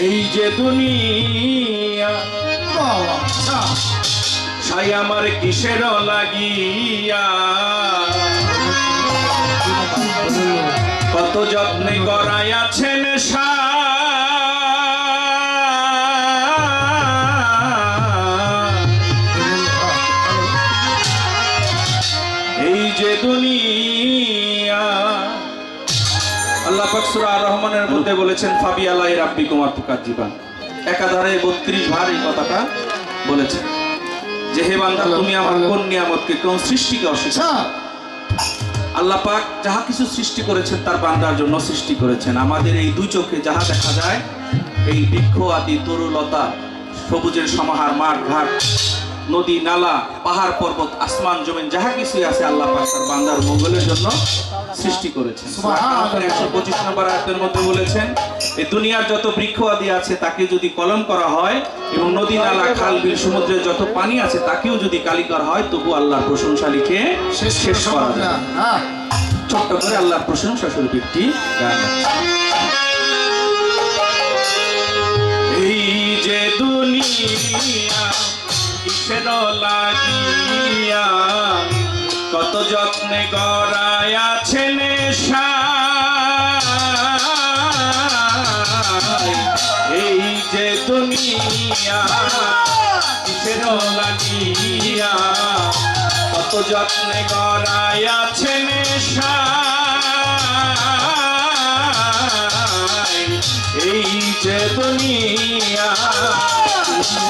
এই যে দুনিয়া ছাই আমার কিসের লাগিয়া? কত যত্নে গড়াই আছেন এই যে দুনিয়া। আল্লাহ আর রহমানের মধ্যে বলেছেন ফাবি আলাই রাব্বি কুমার তুকার জীবন। একাধারে বত্রিশ ভার এই কথাটা বলেছেন। যে হে বান্দা তুমি আমার কোন নিয়ামতকে কোন সৃষ্টিকে অস্বীকার আল্লাহ পাক যাহা কিছু সৃষ্টি করেছেন তার বান্দার জন্য সৃষ্টি করেছেন। আমাদের এই দুই চোখে যাহা দেখা যায় এই বৃক্ষ আদি তরুলতা সবুজের সমাহার মাঠ ঘাট নদী নালা পাহাড় পর্বত আসমান জমিন যাহা কিছুই আছে আল্লাহ পাকার বান্দার মঙ্গলের জন্য সৃষ্টি করেছেন একশো পঁচিশ নম্বর আয়াতের মধ্যে বলেছেন এই দুনিয়ার যত বৃক্ষ আদি আছে তাকে যদি কলম করা হয় এবং নদী নালা খাল বিল সমুদ্রের যত পানি আছে তাকেও যদি কালি করা হয় তবু আল্লাহর প্রশংসা লিখে শেষ করা যায় না। ছোট্ট করে আল্লাহর প্রশংসা স্বরূপ একটি গান আছে। লাগিয়া কত যত্নে গড়ায় আছেন এই যে দুনিয়া কিসের লাগিয়া কত যত্নে গড়ায় আছেন এই যে দুনিয়া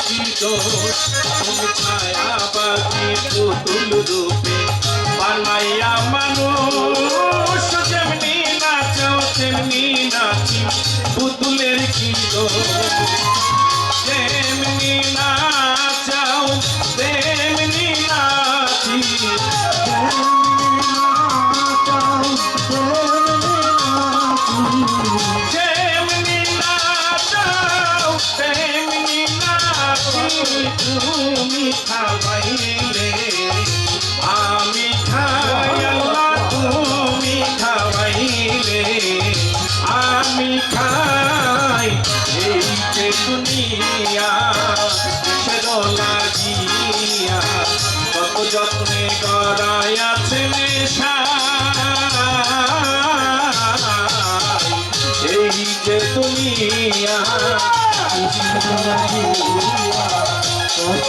তুমি ছায়া বাজি পুতুল রূপে বানাইয়া মানুষ যেমনি নাচাও তেমনি নাচি পুতুলের কি দোষ যে দুনিয়া সেদ লাগিয়া কত যত্নে গড়াই আছে নেশা যে দুনিয়া কত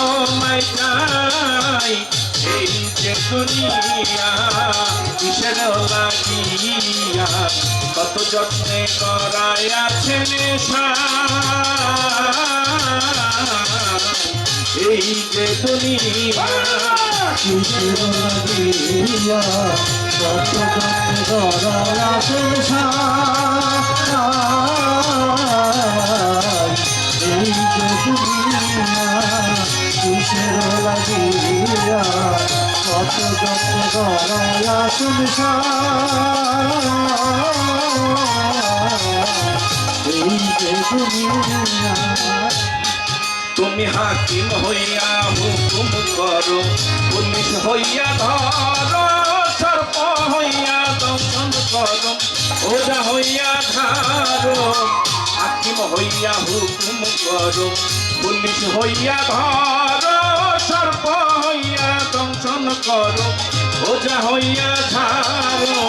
তোমায় চাই এই যে দুনিয়া কিসের লাগিয়া কত যত্নে করাই আছে নেশা। এই যে দুনিয়া কিসের লাগিয়া কত যত্নে গড়ায়া সংসার তুমি হাকিম হইয়া হুকুম করো, পুলিশ হইয়া ধরো, সর্প হইয়া দমন করো, ওজা হইয়া ধারো, হাকিম হইয়া হুকুম করো, পুলিশ হইয়া ধরো, সর্প হইয়া দংশন করো। ওজা হইয়া ছাড়ো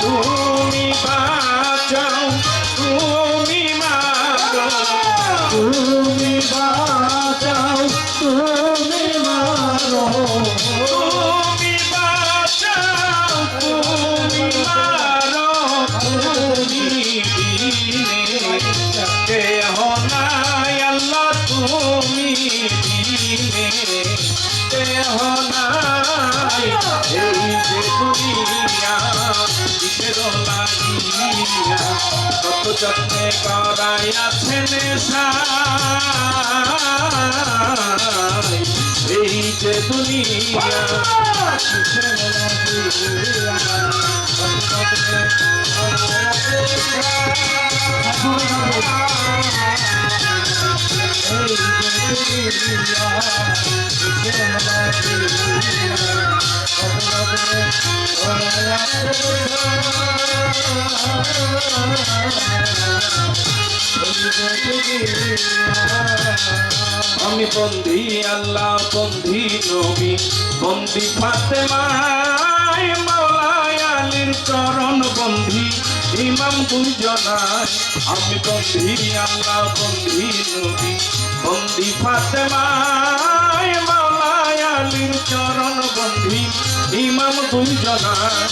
তুমি বাঁচাও তুমি মারো তুমি বাঁচাও। দেহ নাই এই যে দুনিয়া কিসের লাগিয়া কত যত্নে করাই আছেন এই যে দুনিয়া কিসের লাগিয়া কত যত্নে করাই আমি বন্দি, আল্লাহ বন্দি নবী। বন্দি ফাতেমায়, মাওলায় চরণ বন্দি। ইমাম দুজনায় আমি বন্দি, আল্লাহ বন্দি নবী। বন্দি ফাতেমায়, মাওলায় আলীর চরণ বন্দি। ইমাম দুজনায়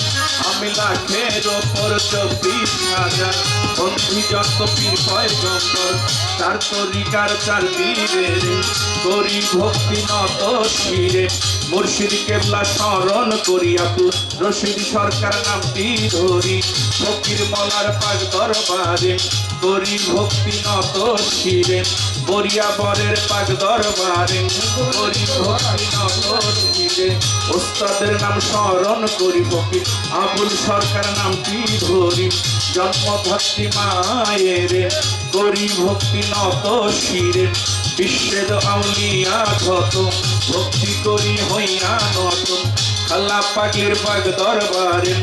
আমি লাখের ওপর চব্বিশ হাজার। বন্ধু যত পীর পয়গম্বর চার তরিকার চার পীরের করি ভক্তি নত শিরে, মুর্শিদ কেবলা স্মরণ করি আপু। রশিদ সরকার নামটি ধরি, ফকির মলার পাক দরবারে। করি ভক্তি নত শিরে বরিয়া বরের পাক দরবারে। করি ভক্তি নত শিরে। ওস্তাদের নাম স্মরণ করি ফকির। আবুল সরকার নামটি ধরি। জন্ম ধরতি মায়ের করি ভক্তি নত শিরে। বিশ্বের আউলিয়া যত ভক্তি করি হইয়া নত। আল্লাহ পাকের পাগ দরবারে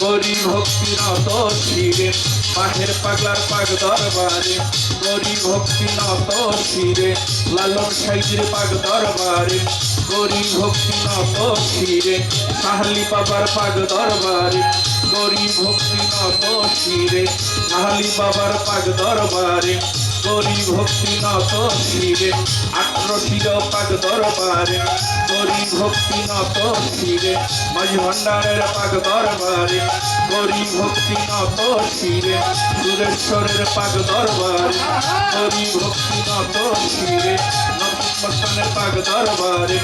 করি ভক্তি নত শিরে। মাহের পাগলার পাগ দরবারে করি ভক্তি নত শিরে। লালন সাইজের পাগ দরবারে করি ভক্তি নত শিরে সাহালি বাবার পাক দরবারে। করি ভক্তি নত শিরে সাহালি বাবার পাক দরবারে। করি ভক্তি নত শিরে আঠারো শির পাক দরবারে। করি ভক্তি নত শিরে মাঝ ভান্ডারের পাক দরবারে। করি ভক্তি নত শিরে সুরেশ্বরের পাক দরবারে। করি ভক্তি নত নরসিংহের পাক দরবারে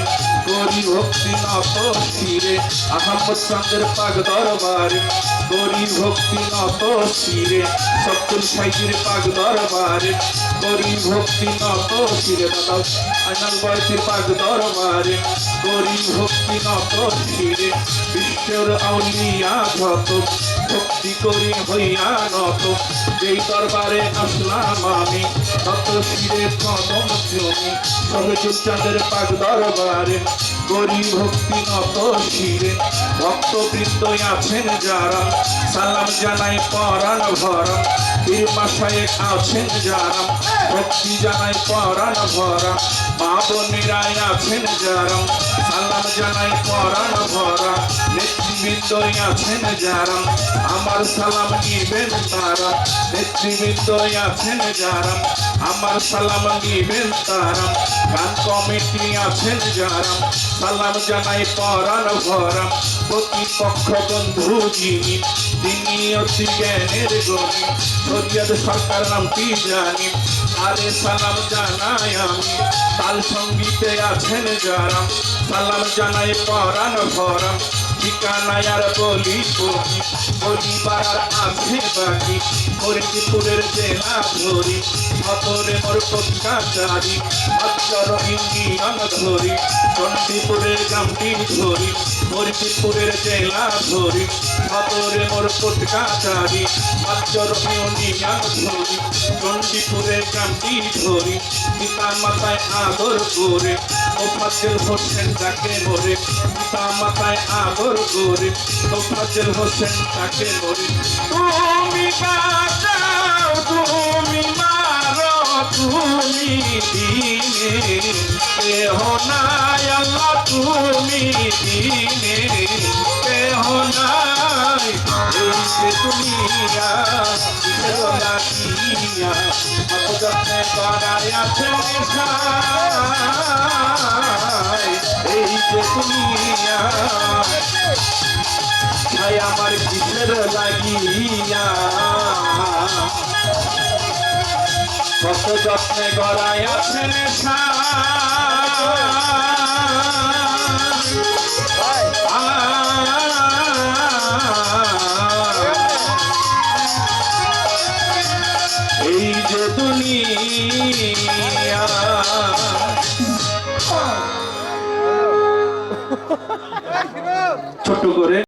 করি ভক্তি নত শিরে। আহমদ চন্দ্রের পাক দরবারে করি ভক্তি নত শিরে। সত্তর সাইজের পাক দরবারে করি ভক্তি নত শিরে। দাদা, আইনাল বয়সের পাক দরবারে করি ভক্তি নত শিরে। বিশ্বের আউলিয়া যত ভক্তি করি হইয়া নত। যেই দরবারে আসলাম আমি তত শিরে কদম জমি সবে চাঁদের পাক দরবারে। করি ভক্তি নত শিরে, ভক্তবৃন্দ আছেন যারা, সালাম জানাই পরাণ ভরা। পীর মাসায় আছেন যারা, ভক্তি জানাই পরাণ ভরা। মা বোনেরাই আছেন যারা, সালাম জানাই পরাণ ভরা। নেতৃবৃন্দই আছেন যারা, আমার সালাম নিবেন তারা। নেতৃবৃন্দই আছেন যারা, আমার সালাম নিবেন তারা। গান কমিটি আছেন যারা, সালাম জানাই পরাণ ভরা। প্রতিপক্ষ বন্ধু যিনি, তিনি অতি জ্ঞানের গণি। শরীয়ত সরকার নামটি জানি আরে সালাম জানাই আমি। তাল সঙ্গীতে আছেন যারা, সালাম জানাই পরাণ ভরা। ঠিকানায় আর বলি বলি পরিবার আমি বাকি। ফরিদপুরের জেলা ধরি সতরে মোর পত্রিকাচারি অক্ষর ইন্ডিয়ান ধরি, চণ্ডীপুরের গামটি ধরি। ফরিদপুরের জেলা ধরি সতরে মোর পত্রিকাচারি অক্ষর ইন্ডিয়ান ধরি, চণ্ডীপুরের গ্রামটি ধরি পিতা মাতায় আদর করে, মোফাজ্জল হোসেন তাকে মরে পিতা মাতায় আদর করে, মোফাজ্জল হোসেন তাকে মরে। তুমি বাঁচাও, তুমি মারো তুমি দিনে কেহ নাই আল্লাহ তুমি দিনে কেহ নাই ভাই আমার কিসের লাগিয়া? কত যত্নে গড়াই আছেন এই যে দুনিয়া ছোট করে